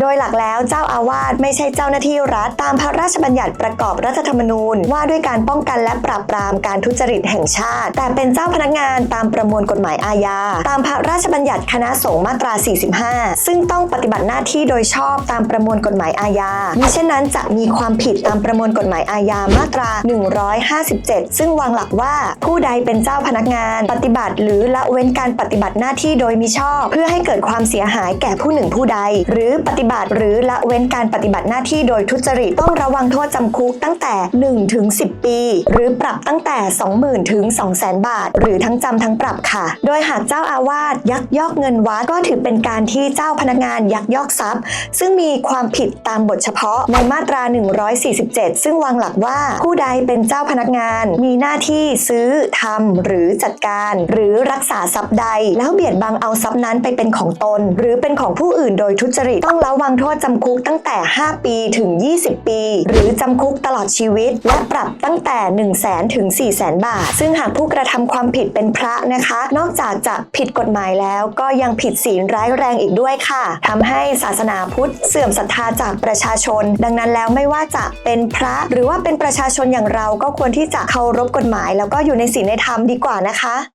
โดยหลักแล้วเจ้าอาวาสไม่ใช่เจ้าหน้าที่รัฐตามพระราชบัญญัติประกอบรัฐธรรมนูญ ว่าด้วยการป้องกันและปราบปรามการทุจริตแห่งชาติ แต่เป็นเจ้าพนักงานตามประมวลกฎหมายอาญา ตามพระราชบัญญัติคณะสงฆ์มาตรา 45 ซึ่งต้องปฏิบัติหน้าที่โดยชอบตามประมวลกฎหมายอาญามิเช่นนั้นจะมีความผิดตามประมวลกฎหมายอาญามาตรา 157 ซึ่งวางหลักว่าผู้ใดเป็นเจ้าพนักงาน ปฏิบัติ หรือละเว้นการปฏิบัติหน้าที่โดยมิชอบ เพื่อให้เกิดความเสียหายแก่ผู้หนึ่งผู้ใด หรือปฏิบัติ หรือละเว้นการปฏิบัติหน้าที่โดยทุจริตต้องระวังโทษจำคุกตั้งแต่1ถึง10 ปี หรือปรับตั้งแต่ 20,000ถึง200,000 บาท หรือทั้งจำทั้งปรับค่ะ โดยหากเจ้าอาวาสยักยอกเงินวัดก็ถือเป็นการที่เจ้าพนักงานยักยอกทรัพย์ ซึ่งมีความผิดตามบทเฉพาะในมาตรา 147 ซึ่งวางหลักว่าผู้ใดเป็นเจ้าพนักงาน มีหน้าที่ซื้อทำหรือจัดการ หรือรักษาทรัพย์ใด แล้วเบียดบังเอาทรัพย์นั้นไปเป็นของตน หรือเป็นของผู้อื่นโดยทุจริตต้องระวังโทษจำคุกตั้งแต่ 5 ปีถึง 20 ปี หรือจำคุกตลอดชีวิต และปรับตั้งแต่ 1 0 0 0 0แสนถึง4 0 0แสนบาท ซึ่งหากผู้กระทำความผิดเป็นพระนะคะ นอกจากจะผิดกฎหมายแล้ว ก็ยังผิดศีลร้ายแรงอีกด้วยค่ะทำให้ศาสนาพุทธเสื่อมศรัทธาจากประชาชน ดังนั้นแล้วไม่ว่าจะเป็นพระ หรือว่าเป็นประชาชนอย่างเราก็ควรที่จะเคารพกฎหมาย แล้วก็อยู่ในศีลในธรรมดีกว่านะคะ